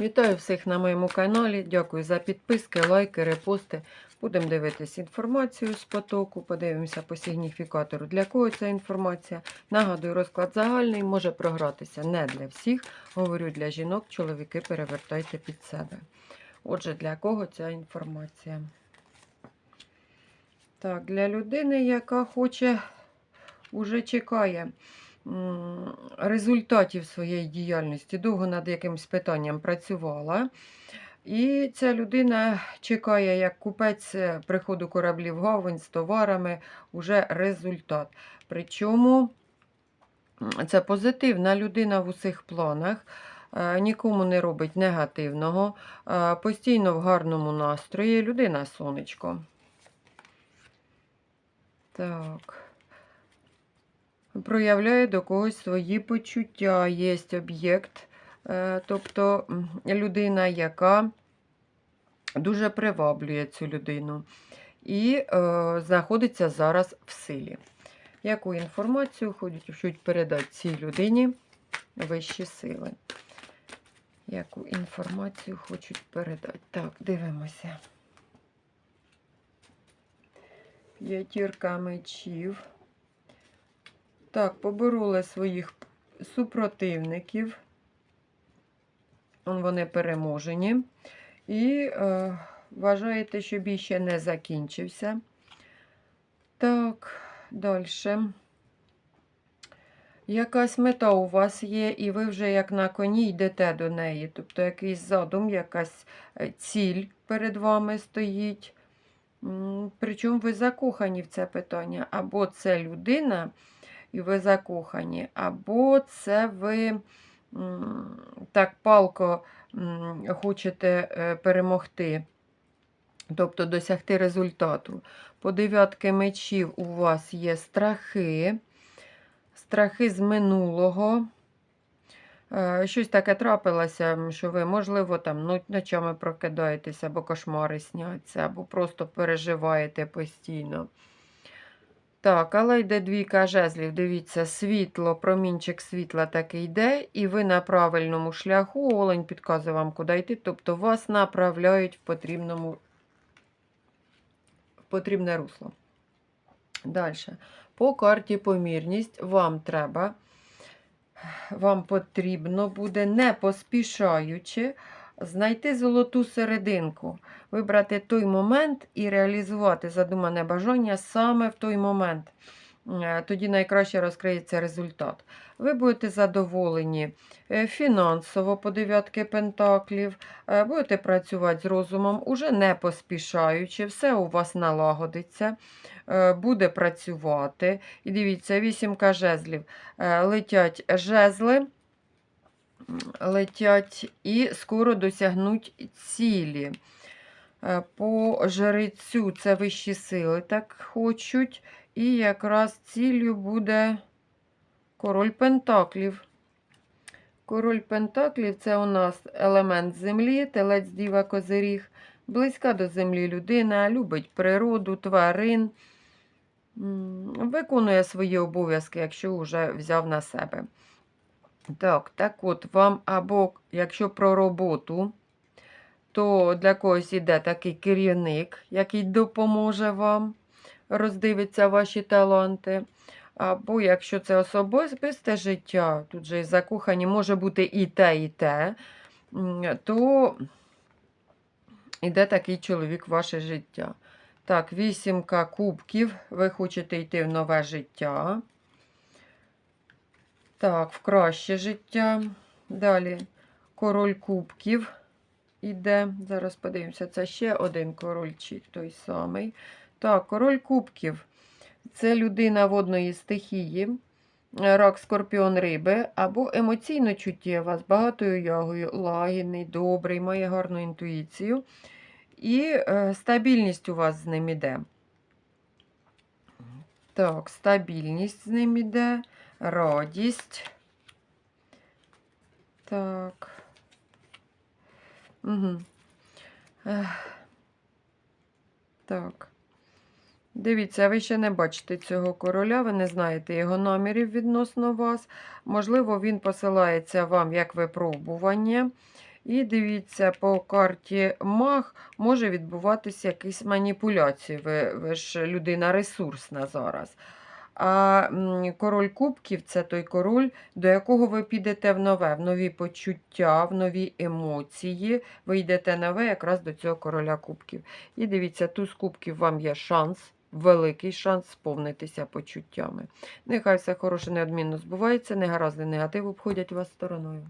Вітаю всіх на моєму каналі. Дякую за підписки, лайки, репости. Будемо дивитись інформацію з потоку. Подивимося по сигніфікатору. Для кого ця інформація? Нагадую, розклад загальний може програтися не для всіх. Говорю для жінок, чоловіки перевертайте під себе. Отже, для кого ця інформація? Так, для людини, яка хоче, уже чекає результатів своєї діяльності, довго над якимось питанням працювала. І ця людина чекає, як купець приходу кораблів гавань з товарами, уже результат. Причому це позитивна людина в усіх планах. е, Нікому не робить негативного, е, постійно в гарному настрої. Людина сонечко. Так. Проявляє до когось свої почуття. Є об'єкт, е, тобто людина, яка дуже приваблює цю людину і е, знаходиться зараз в силі. Яку інформацію хочуть передати цій людині вищі сили? Яку інформацію хочуть передати? Так, дивимося. П'ятірка мечів. Так, побороли своїх супротивників. Вони переможені. І е, вважаєте, що бій ще не закінчився. Так, далі. Якась мета у вас є, і ви вже як на коні йдете до неї. Тобто якийсь задум, якась е, ціль перед вами стоїть. Причому ви закохані в це питання. Або це людина, і ви закохані, або це ви так палко хочете е, перемогти, тобто досягти результату. По дев'ятки мечів у вас є страхи, страхи з минулого. Е, Щось таке трапилося, що ви, можливо, там ночами прокидаєтеся, або кошмари сняться, або просто переживаєте постійно. Так, але йде двійка жезлів. Дивіться, світло, промінчик світла таки йде, і ви на правильному шляху. Олень підказує вам, куди йти. Тобто вас направляють в потрібному в потрібне русло. Далі. По карті помірність вам треба, вам потрібно буде, не поспішаючи, знайти золоту серединку, вибрати той момент і реалізувати задумане бажання саме в той момент. Е, Тоді найкраще розкриється результат. Ви будете задоволені е, фінансово по дев'ятки пентаклів, е, будете працювати з розумом, уже не поспішаючи, все у вас налагодиться, буде працювати. І дивіться, вісімка жезлів. Летять жезли, летять і скоро досягнуть цілі. Е, По жрецю це вищі сили так хочуть. І якраз ціллю буде король Пентаклів. Король Пентаклів це у нас елемент землі, телець діва козиріг, близька до землі людина, любить природу, тварин, виконує свої обов'язки, якщо вже взяв на себе. Так, так от вам, або якщо про роботу, то для когось іде такий керівник, який допоможе вам роздивиться ваші таланти. Або якщо це особисте життя, тут же і закохані, може бути і те, і те, то йде такий чоловік в ваше життя. Так, вісімка кубків, ви хочете йти в нове життя. Так, в краще життя. Далі король кубків іде. Зараз подивимося, це ще один король, чи той самий. Так, король кубків. Це людина водної стихії, рак, скорпіон риби, або емоційно чуттєва, з багатою ягою, лагідний, добрий, має гарну інтуїцію. І е, стабільність у вас з ним іде. Так, стабільність з ним іде, радість. Так. Угу. Ех. Так. Дивіться, ви ще не бачите цього короля, ви не знаєте його намірів відносно вас. Можливо, він посилається вам як випробування. І дивіться, по карті маг може відбуватися якісь маніпуляції. Ви, ви ж людина ресурсна зараз. А король кубків це той король, до якого ви підете в нове, в нові почуття, в нові емоції. Ви йдете нове якраз до цього короля кубків. І дивіться, туз кубків вам є шанс, великий шанс сповнитися почуттями. Нехай все хороше неодмінно збувається, негаразди негатив обходять вас стороною.